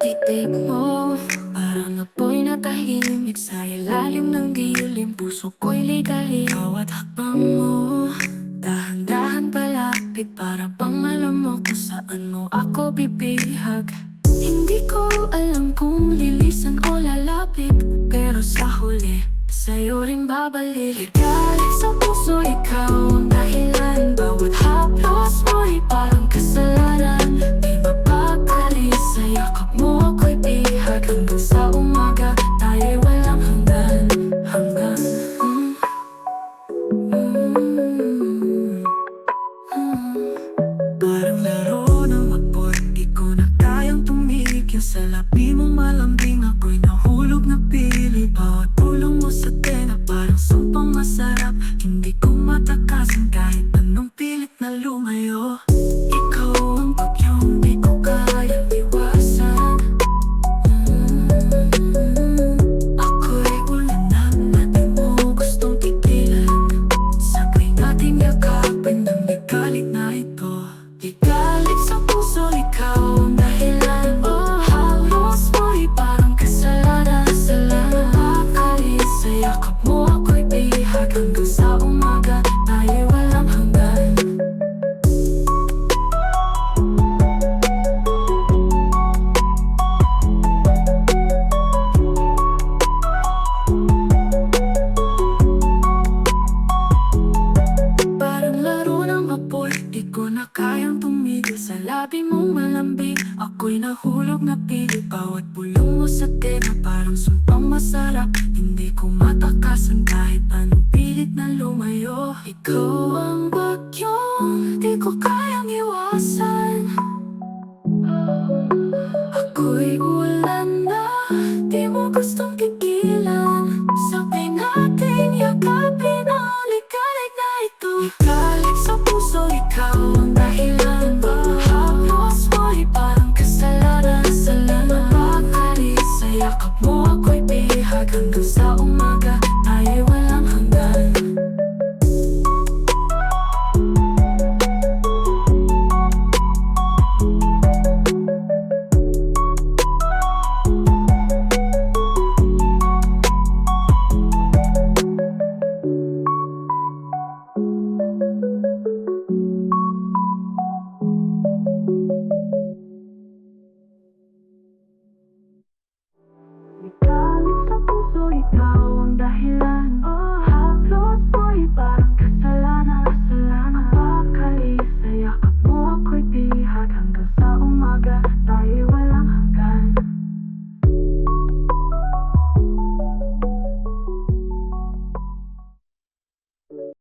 titig mo. Parang apoy na tahimik sa ilalim ng dilim Puso ko'y ligali Bawat hakbang mo. Dahan-dahan palapit Para pang alam mo kung saan mo ako bibihag. Hindi ko alam kung lilisan o lalapit Pero sa huli Sa'yo rin babalik Galit sa puso ikaw ang laro ng apoy Di ko na kayang tumigil. Sa labi mong malambing Ako'y nahulog na pili. Bawat tulong mo sa tenga Parang sumpang masarap. Hindi ko matakasan Kahit anong pilit na lumayo mong malambing Ako'y nahulog na pili Bawat bulong mo sa tenga Parang sumpang masarap. Hindi ko matakasan Kahit anong pilit na lumayo. Ikaw ang bagyong Di ko kayang iwasan. Ako'y ulan na Di mo gustong sa